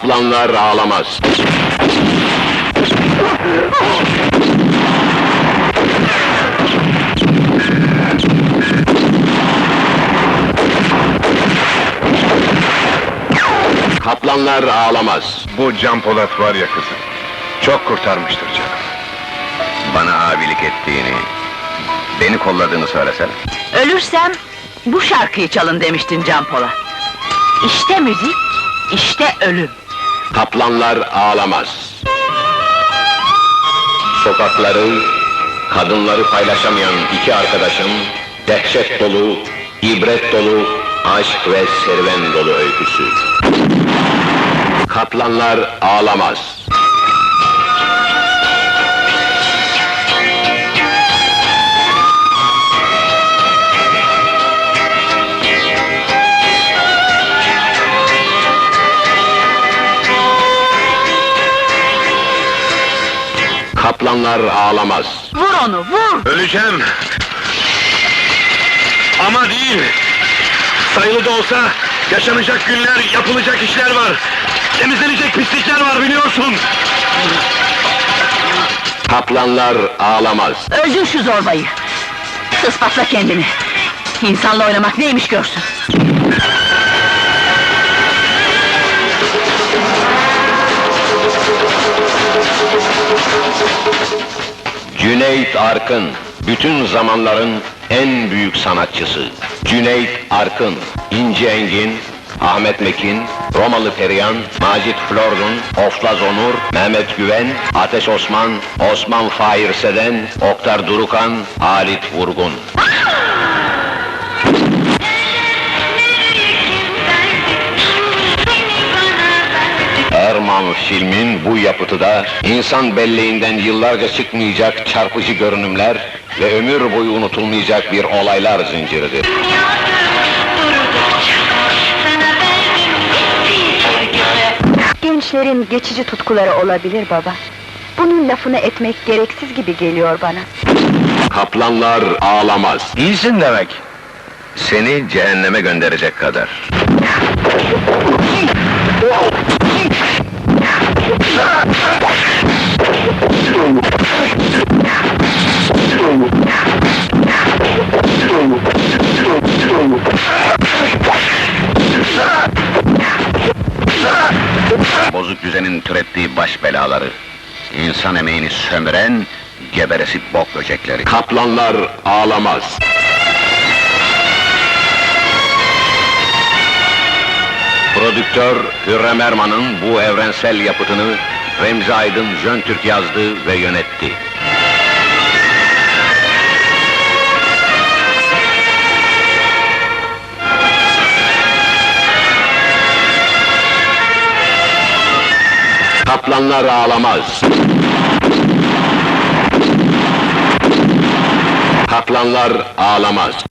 Kaplanlar ağlamaz. Kaplanlar ağlamaz. Bu Can Polat var ya kızım, çok kurtarmıştır canım. Bana abilik ettiğini, beni kolladığını söylesene. Ölürsem bu şarkıyı çalın demiştin Can Polat. İşte müzik, işte ölüm. Kaplanlar ağlamaz. Sokakları, kadınları paylaşamayan iki arkadaşın dehşet dolu, ibret dolu, aşk ve serüven dolu öyküsü. Kaplanlar ağlamaz. Kaplanlar ağlamaz. Vur onu, vur! Öleceğim! Ama değil! Sayılı da olsa, yaşanacak günler, yapılacak işler var! Temizlenecek pislikler var biliyorsun! Kaplanlar ağlamaz. Öldür şu zorbayı! Ispatla kendini! İnsanla oynamak neymiş görsün! Cüneyt Arkın, bütün zamanların en büyük sanatçısı. Cüneyt Arkın, İnci Engin, Ahmet Mekin, Romalı Perihan, Macit Flordun, Oflaz Onur, Mehmet Güven, Ateş Osman, Osman Fahir Seden, Oktar Durukan, Halit Vurgun. Erman filmin bu yapıtı da insan belleğinden yıllarca çıkmayacak çarpıcı görünümler ve ömür boyu unutulmayacak bir olaylar zinciridir. Gençlerin geçici tutkuları olabilir baba. Bunun lafını etmek gereksiz gibi geliyor bana. Kaplanlar ağlamaz. İyisin demek. Seni cehenneme gönderecek kadar. Bozuk düzenin türettiği baş belaları, insan emeğini sömüren, geberesi bok böcekleri. Kaplanlar ağlamaz. Prodüktör Hürrem Erman'ın bu evrensel yapıtını Remzi Aydın Jön Türk yazdı ve yönetti. Kaplanlar ağlamaz. Kaplanlar ağlamaz.